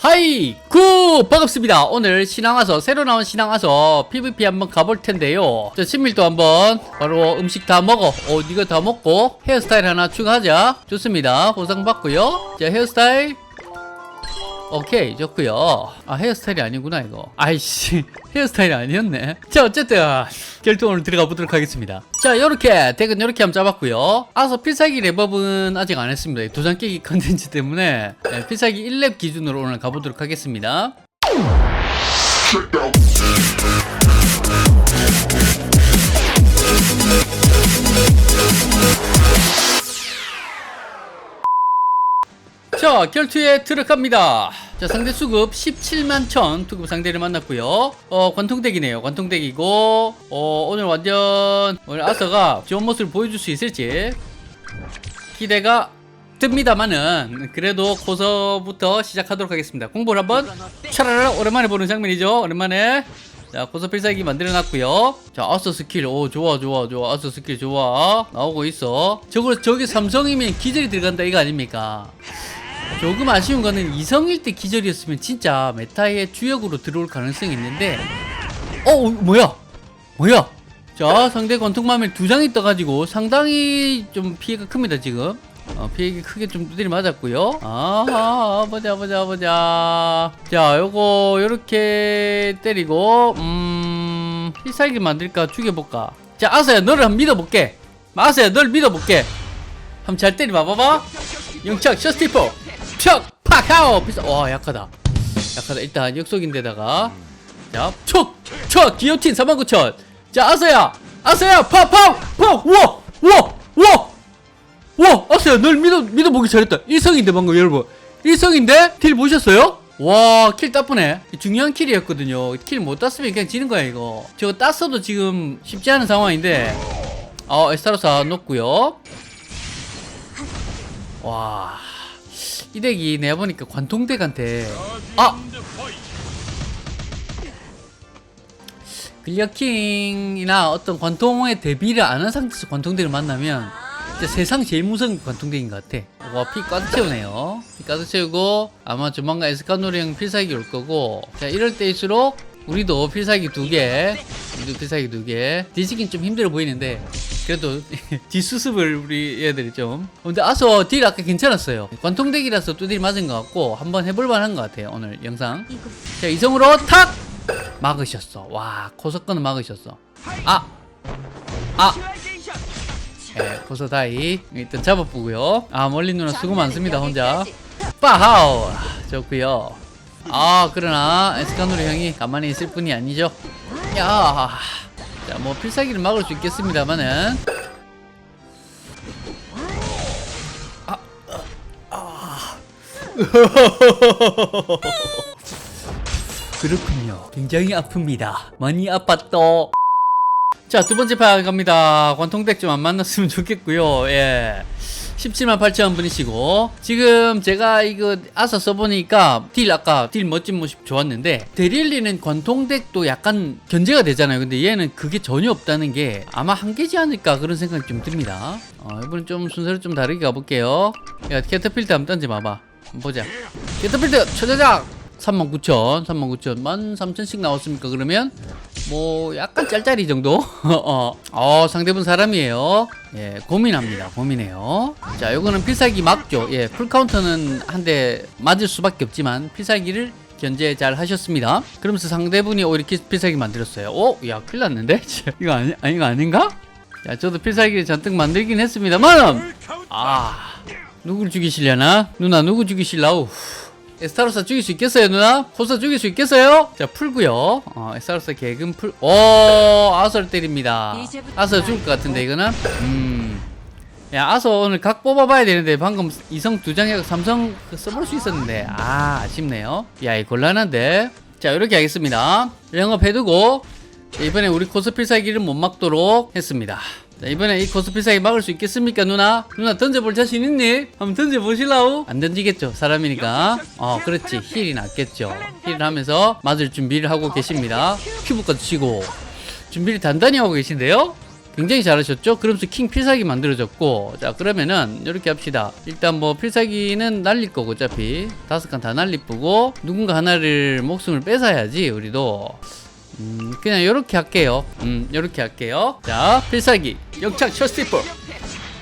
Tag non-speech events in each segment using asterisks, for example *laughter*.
하이 구 반갑습니다. 오늘 신앙와서 새로 나온 신앙와서 PVP 한번 가볼 텐데요. 자 친밀도 한번 바로 음식 다 먹어. 어 이거 다 먹고 헤어스타일 하나 추가하자. 좋습니다. 보상 받고요. 자 헤어스타일 오케이 좋고요. 아 헤어스타일이 아니구나 이거. 아이씨 *laughs* 헤어스타일이 아니었네. 자 어쨌든 결정으로 들어가 보도록 하겠습니다. 자 요렇게 덱은 요렇게 한번 짜봤고요. 아서 필살기 랩업은 아직 안 했습니다. 도장 깨기 *laughs* 컨텐츠 때문에 네, 필살기 1렙 기준으로 오늘 가보도록 하겠습니다 자 결투에 들어갑니다. 자 상대 수급 17만 천 투급 상대를 만났고요. 어 관통덱이네요. 관통덱이고 어 오늘 완전 오늘 아서가 좋은 모습을 보여줄 수 있을지 기대가 듭니다만은 그래도 고서부터 시작하도록 하겠습니다. 공부를 한번 차라라. 오랜만에 보는 장면이죠. 오랜만에. 자 고서 필살기 만들어 놨고요. 자 아서 스킬. 오 좋아 좋아 좋아. 아서 스킬 좋아. 나오고 있어. 저거 저게 삼성이면 기절이 들어간다 이거 아닙니까 조금 아쉬운 거는 이성일 때 기절이었으면 진짜 메타의 주역으로 들어올 가능성이 있는데. 어 뭐야? 뭐야? 자 상대 권통맘에 두 장이 떠가지고 상당히 좀 피해가 큽니다 지금. 어, 피해가 크게 좀 두드리 맞았고요. 아하 보자 보자 보자. 자 요거 요렇게 때리고 음 필살기 만들까 죽여볼까. 자 아서야 너를 한번 믿어볼게. 아서야 널 믿어볼게. 한번 잘 때리 봐봐봐 영착 셔스티퍼 척! 팍하오! 비싸 와 약하다 약하다 일단 역속인데다가 자 촉! 촉! 기어틴 49,000 자 아서야 아서야! 팍! 우와! 우와! 우와! 우와! 아서야 널 믿어 믿어보기 잘했다 1성인데 방금 여러분 1성인데? 딜 보셨어요? 와, 킬 따쁘네. 중요한 킬이었거든요. 킬 못 땄으면 그냥 지는 거야, 이거. 저거 땄어도 지금 쉽지 않은 상황인데. 어, 에스타로사 놓고요. 와. 이 덱이 내가 보니까 관통덱한테 아! 글려킹이나 어떤 관통에 대비를 안 한 상태에서 관통덱을 만나면 세상 제일 무서운 관통덱인 것 같아 와 피 가득 채우네요 피 가득 채우고 아마 조만간 에스카노리형 필살기 올 거고 자 이럴 때일수록 우리도 필살기 두개 우리도 필살기 두개 뒤지긴 좀 힘들어 보이는데 그래도 *laughs* 뒷수습을 우리 애들이 좀. 근데 아서 딜 아까 괜찮았어요. 관통덱이라서 두딜 맞은 것 같고 한번 해볼 만한 것 같아요 오늘 영상. 자 이성으로 탁! 막으셨어. 와 코석건은 막으셨어. 아! 아! 예, 고서다이. 일단 잡아보고요. 아 멀리 누나 수고 많습니다 혼자. 빠하우 좋고요. 아 그러나 에스카노르 형이 가만히 있을 뿐이 아니죠. 야 자, 뭐 필살기를 막을 수 있겠습니다만은 아, 아. *laughs* 그렇군요. 굉장히 아픕니다. 많이 아팠다. 자, 두 번째 판 갑니다. 관통덱 좀 안 만났으면 좋겠고요. 예. 17만 8천 분이시고 지금 제가 이거 아서 써보니까 딜 아까 딜 멋진 모습 좋았는데 데릴리는 관통덱도 약간 견제가 되잖아요. 근데 얘는 그게 전혀 없다는 게 아마 한계지 않을까 그런 생각이 좀 듭니다. 어, 이번엔 좀 순서를 좀 다르게 가볼게요. 야 캐터필드 한번 던져봐봐. 한번 보자. 캐터필드 초자작 39,000 39,000 13,000씩 나왔습니까 그러면? 뭐 약간 짤짤이 정도? *laughs* 어, 어 상대분 사람이에요. 예 고민합니다. 고민해요. 자 요거는 필살기 맞죠 예 풀카운터는 한 대 맞을 수밖에 없지만 필살기를 견제 잘 하셨습니다. 그러면서 상대분이 오히려 키- 필살기 만들었어요. 오? 야 큰일 났는데? *laughs* 이거 아니, 아니 이거 아닌가? 자 저도 필살기를 잔뜩 만들긴 했습니다만. 아 누굴 죽이시려나? 누나 누구 죽이실라우 에스타로사 죽일 수 있겠어요 누나? 호사 죽일 수 있겠어요? 자 풀고요. 어, 에스타로사 개금 풀 오, 아서를 때립니다. 아서 죽을 것 같은데 이거는? 음. 야 아서 오늘 각 뽑아봐야 되는데 방금 이성 두 장에 삼성 그 써볼 수 있었는데 아 아쉽네요. 야이 곤란한데. 자 이렇게 하겠습니다. 영업해두고 이번에 우리 코스 필살기를 못 막도록 했습니다 자, 이번에 이 필살기 막을 수 있겠습니까 누나? 누나 던져볼 자신 있니? 한번 던져보실라우? 안 던지겠죠 사람이니까. 어 그렇지. 힐이 낫겠죠. 힐을 하면서 맞을 준비를 하고 계십니다. 큐브까지 치고. 준비를 단단히 하고 계신데요? 굉장히 잘하셨죠? 그러면서 킹 필살기 만들어졌고. 자 그러면은 이렇게 합시다. 일단 뭐 필살기는 날릴 거고 어차피. 다섯 칸 다 날리쁘고 누군가 하나를 목숨을 뺏어야지 우리도 음 그냥 이렇게 할게요. 음 이렇게 할게요. 자 필살기. 역착 셔스티프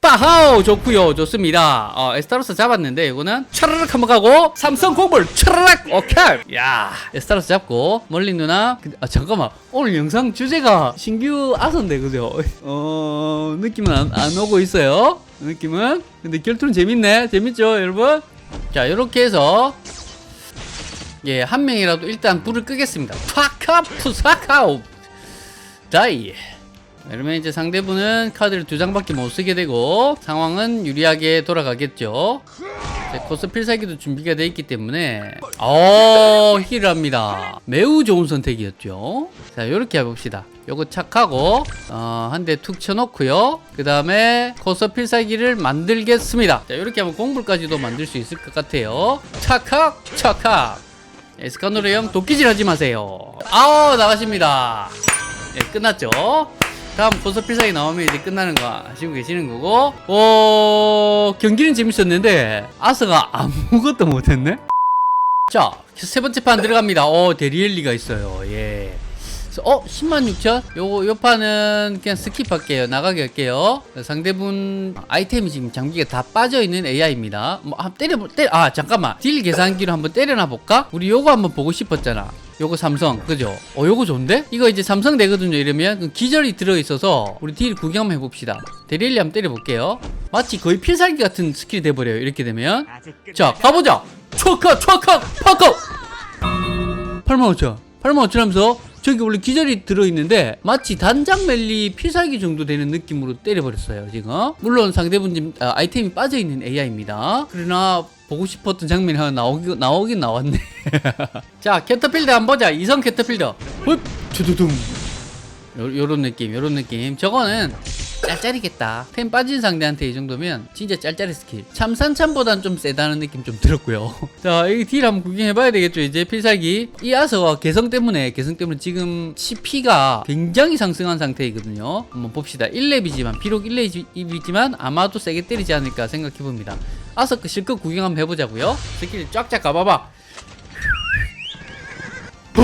빠하우 좋고요. 좋습니다. 어 에스타로스 잡았는데 이거는 차라락 한번 가고 삼성 공불 차라락 오케이! 야 에스타로스 잡고 멀리 누나. 아 잠깐만. 오늘 영상 주제가 신규 아선데 그죠? *laughs* 어 느낌은 안, 안 오고 있어요. 느낌은? 근데 결투는 재밌네. 재밌죠 여러분? 자 이렇게 해서 예 한 명이라도 일단 불을 끄겠습니다 파카 푸사카우 다이 이러면 이제 상대분은 카드를 두 장밖에 못 쓰게 되고 상황은 유리하게 돌아가겠죠. 이제 코스 필살기도 준비가 되어 있기 때문에 어 힐을 합니다. 매우 좋은 선택이었죠. 자 이렇게 해봅시다. 요거 착하고 어, 한 대 툭 쳐놓고요. 그 다음에 코스 필살기를 만들겠습니다. 자 이렇게 하면 공불까지도 만들 수 있을 것 같아요. 착각 착각. 에스카노르 형 도끼질 하지 마세요. 아우 나가십니다. 예, 끝났죠. 다음 필살기 나오면 이제 끝나는 거 아시고 계시는 거고 어... 경기는 재밌었는데 아스가 아무것도 못했네 자 세 번째 판 들어갑니다 어 데리엘리가 있어요 예 어 10만 6천? 요거 요 판은 그냥 스킵할게요. 나가게 할게요. 상대분 아이템이 지금 장비가 다 빠져있는 AI입니다. 뭐 한번 때려 때려 아 잠깐만. 딜 계산기로 한번 때려놔 볼까? 우리 요거 한번 보고 싶었잖아. 요거 삼성. 그죠? 어 요거 좋은데? 이거 이제 삼성 되거든요 이러면. 그 기절이 들어있어서 우리 딜 구경 한번 해봅시다. 데릴리 한번 때려볼게요. 마치 거의 필살기 같은 스킬이 돼버려요 이렇게 되면. 자 가보자. 초카 초카 파커! 85,000 85,000 하면서 저기 원래 기절이 들어있는데 마치 단장 멜리 필살기 정도 되는 느낌으로 때려버렸어요 지금. 물론 상대분 아, 아이템이 빠져있는 AI입니다. 그러나 보고 싶었던 장면이 하나 나오긴, 나오긴 나왔네. *laughs* 자 캐터필더 한번 보자. 이성 캐터필더 헛 두두둥. 요, 요런 느낌 요런 느낌. 저거는 짤짤이겠다. 템 빠진 상대한테 이 정도면 진짜 짤짤이 스킬. 참산참보단 좀 세다는 느낌 좀 들었고요. *laughs* 자 여기 딜 한번 구경해봐야 되겠죠 이제 필살기. 이 아서가 개성 때문에 개성 때문에 지금 CP가 굉장히 상승한 상태이거든요. 한번 봅시다. 1렙이지만 비록 1렙이지만 아마도 세게 때리지 않을까 생각해봅니다. 아서 그 실컷 구경 한번 해보자고요. 스킬 쫙쫙 가봐봐. 뿡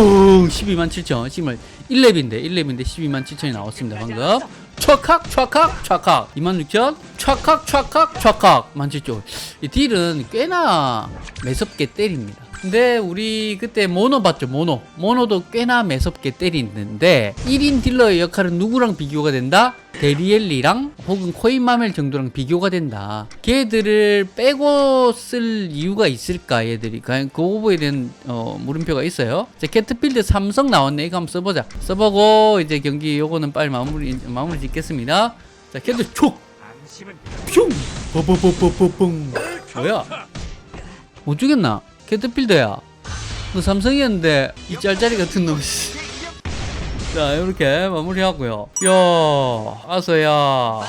12만 7천. 지금 1렙인데 1렙인데 12만 7천이 나왔습니다 방금 촥칵 촥칵 촥칵 26,000 촥칵 촥칵 촥칵 17,000이 딜은 꽤나 매섭게 때립니다 근데 우리 그때 모노 봤죠 모노. 모노도 꽤나 매섭게 때리는데 1인 딜러의 역할은 누구랑 비교가 된다? 데리엘리랑 혹은 코인마멜 정도랑 비교가 된다. 걔들을 빼고 쓸 이유가 있을까 얘들이? 과연 그 후보에 대한 어, 물음표가 있어요? 자 캐트필드 삼성 나왔네. 이거 한번 써보자. 써보고 이제 경기 요거는 빨리 마무리 마무리 짓겠습니다. 자 캐트 촉! 뿅! 뽀뽀뽀뽀뽀뽕 뭐야? 못 죽였나? 캐트필더야. 너 삼성이었는데 이 짤짤이 같은 놈 씨. 자 이렇게 마무리하고요. 야 아서야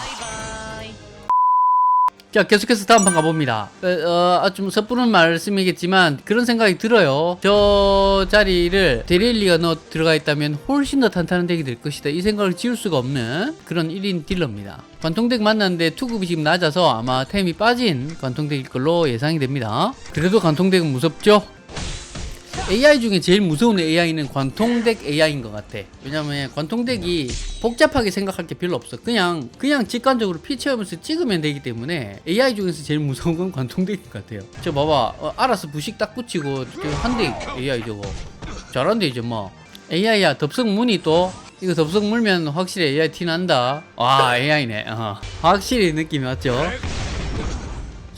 자 계속해서 다음 판 가봅니다. 어, 좀 섣부른 말씀이겠지만 그런 생각이 들어요. 저 자리를 데리엘리가 넣어 들어가 있다면 훨씬 더 탄탄한 덱이 될 것이다. 이 생각을 지울 수가 없는 그런 1인 딜러입니다. 관통덱 만났는데 투급이 지금 낮아서 아마 템이 빠진 관통덱일 걸로 예상이 됩니다. 그래도 관통덱은 무섭죠 AI 중에 제일 무서운 AI는 관통덱 AI인 것 같아. 왜냐면 관통덱이 복잡하게 생각할 게 별로 없어. 그냥 그냥 직관적으로 피 채우면서 찍으면 되기 때문에 AI 중에서 제일 무서운 건 관통덱인 것 같아요. 저 봐봐, 어, 알아서 부식 딱 붙이고 한대 AI 저거 잘한대 이제 뭐. AI야 덥석 무늬 또 이거 덥석 물면 확실히 AI 티 난다. 와 AI네. 어. 확실히 느낌이 왔죠.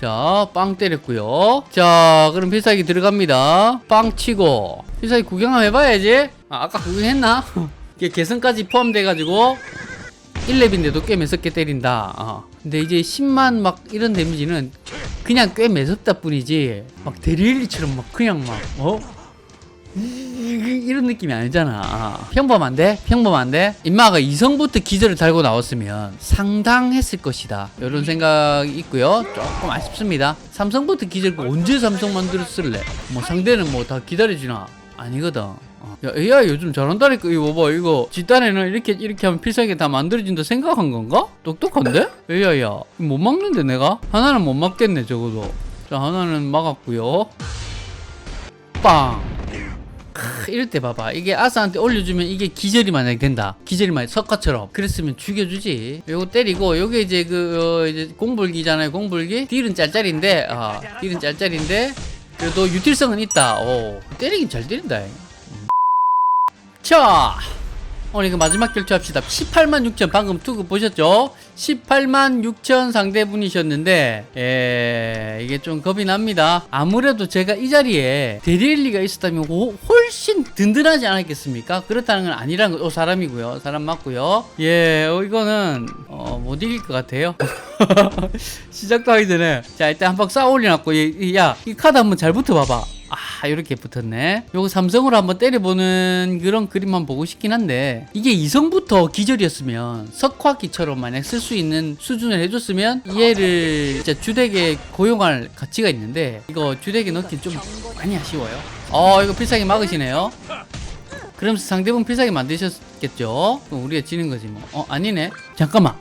자, 빵 때렸고요. 자, 그럼 필살기 들어갑니다. 빵 치고 필살기 구경 한번 해봐야지. 아, 아까 구경했나? *laughs* 이게 개성까지 포함돼가지고 1렙인데도 꽤 매섭게 때린다. 어. 근데 이제 10만 막 이런 데미지는 그냥 꽤 매섭다 뿐이지 막 데리엘리처럼 막 그냥 막 어? 이- 이런 느낌이 아니잖아. 아, 평범한데? 평범한데? 임마가 이성부터 기절을 달고 나왔으면 상당했을 것이다. 이런 생각이 있고요. 조금 아쉽습니다. 삼성부터 기절 그 언제 삼성 만들었을래? 뭐 상대는 뭐 다 기다려주나? 아니거든. 어. 야 AI 요즘 잘한다니까 이거 봐봐 이거 뒷단에는 이렇게 이렇게 하면 필살기 다 만들어진다 생각한 건가? 똑똑한데? AI야 못 막는데 내가? 하나는 못 막겠네 적어도 자 하나는 막았고요 빵 크, 이럴 때 봐봐. 이게 아사한테 올려주면 이게 기절이 만약에 된다. 기절이 만약 석화처럼. 그랬으면 죽여주지. 요거 때리고 요게 이제 그 어, 이제 공불기잖아요 공불기. 딜은 짤짤인데 아 딜은 짤짤인데 그래도 유틸성은 있다. 오 때리긴 잘 때린다. 음. 자 오늘 이거 마지막 결투합시다. 18만 6천 방금 투그 보셨죠? 18만 6천 상대분이셨는데 예 이게 좀 겁이 납니다. 아무래도 제가 이 자리에 데리엘리가 있었다면 오- 훨씬 든든하지 않았겠습니까? 그렇다는 건 아니라는 거 어, 사람이고요. 사람 맞고요. 예 어, 이거는 어, 못 이길 것 같아요. *laughs* 시작도 하기 전에. 자 일단 한방 쌓아 올려놨고 야 이 카드 한번 잘 붙어봐봐 아 이렇게 붙었네. 요거 삼성으로 한번 때려보는 그런 그림만 보고 싶긴 한데 이게 이성부터 기절이었으면 석화기처럼 만약 쓸 수 있는 수준을 해줬으면 얘를 진짜 주덱에 고용할 가치가 있는데 이거 주덱에 넣기 좀 많이 아쉬워요. 어 이거 필살기 막으시네요. 그러면서 상대방 필살기 만드셨겠죠? 그럼 우리가 지는 거지 뭐어 아니네. 잠깐만.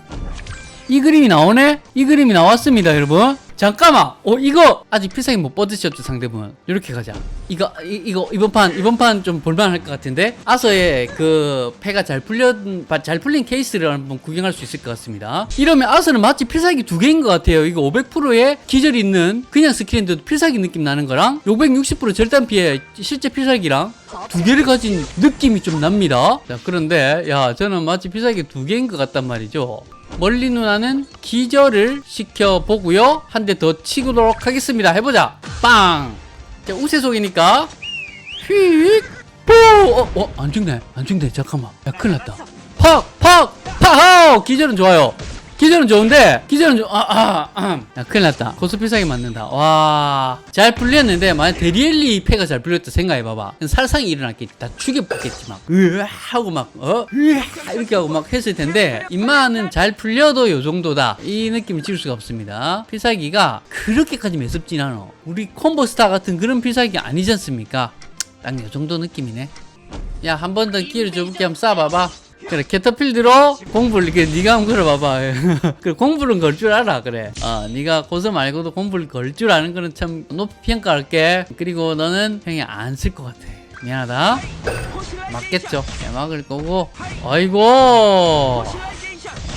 이 그림이 나오네? 이 그림이 나왔습니다, 여러분. 잠깐만. 어, 이거 아직 필살기 못 뻗으셨죠, 상대분. 이렇게 가자. 이거 이, 이거 이번 판 이번 판 좀 볼만할 것 같은데. 아서의 그 패가 잘 풀려 잘 풀린 케이스를 한번 구경할 수 있을 것 같습니다. 이러면 아서는 마치 필살기 두 개인 것 같아요. 이거 500%의 기절이 있는 그냥 스킬인데도 필살기 느낌 나는 거랑 560% 절단 피해 실제 필살기랑 두 개를 가진 느낌이 좀 납니다. 자, 그런데 야, 저는 마치 필살기 두 개인 것 같단 말이죠. 멀리 누나는 기절을 시켜보고요. 한 대 더 치도록 하겠습니다. 해보자. 빵! 자, 우세속이니까. 휙! 뽀! 어, 어, 안 죽네. 안 죽네. 잠깐만. 야, 큰일 났다. 팍! 팍! 팍! 기절은 좋아요. 기절은 좋은데, 기절은 좀, 아, 아, 아. 야, 큰일 났다. 고스필살기 맞는다. 와. 잘 풀렸는데, 만약 데리엘리 패가 잘 풀렸다 생각해봐봐. 살상이 일어났겠지. 다 죽여봤겠지, 막. 으아! 하고 막, 어? 으아! 이렇게 하고 막 했을 텐데, 임마는 잘 풀려도 요 정도다. 이 느낌을 지울 수가 없습니다. 필살기가 그렇게까지 매섭진 않아. 우리 콤보 스타 같은 그런 필살기 아니지 않습니까? 딱 요 정도 느낌이네. 야, 한 번 더 기회를 줘볼게. 한번 쏴봐봐. 그래, 캐터필드로 공부를 이렇게 네가 한번 걸어봐봐. *laughs* 그래, 공부는 걸줄 알아. 그래. 어, 네가 고서 말고도 공부를 걸줄 아는 거는 참 높이 평가할게. 그리고 너는 형이 안 쓸 것 같아. 미안하다. 맞겠죠. 야, 막을 거고. 아이고.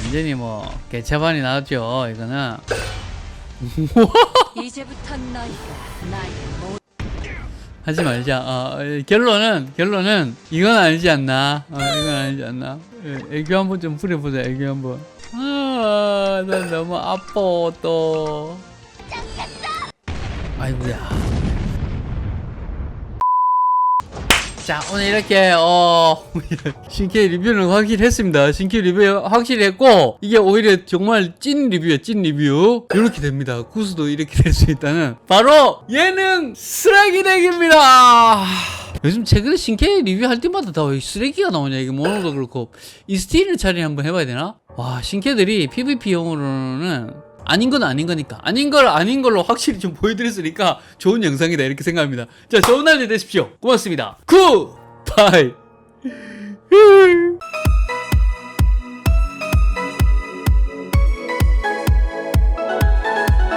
완전히 뭐 개차반이 나왔죠. 이거는. *laughs* 이제부터 너희가 나의 모 하지 말자. 어, 결론은 결론은 이건 아니지 않나. 어, 이건 아니지 않나. 예, 애교 한번 좀 부려보자. 애교 한번. 아, 난 너무 아파 또. 아이고야. 자 오늘 이렇게 어 *laughs* 신캐 리뷰는 확실히 했습니다. 신캐 리뷰 확실히 했고 이게 오히려 정말 찐 리뷰야 찐 리뷰. 이렇게 됩니다. 구수도 이렇게 될 수 있다는. 바로 예능 쓰레기 덱입니다. 요즘 최근에 신캐 리뷰할 때마다 다왜 쓰레기가 나오냐 이게 모노도 그렇고. 이 스틸을 차리 한번 해봐야 되나? 와 신캐들이 PVP용으로는 아닌 건 아닌 거니까. 아닌 걸 아닌 걸로 확실히 좀 보여드렸으니까 좋은 영상이다 이렇게 생각합니다. 자 좋은 날 되십시오. 고맙습니다. 굿바이 *laughs*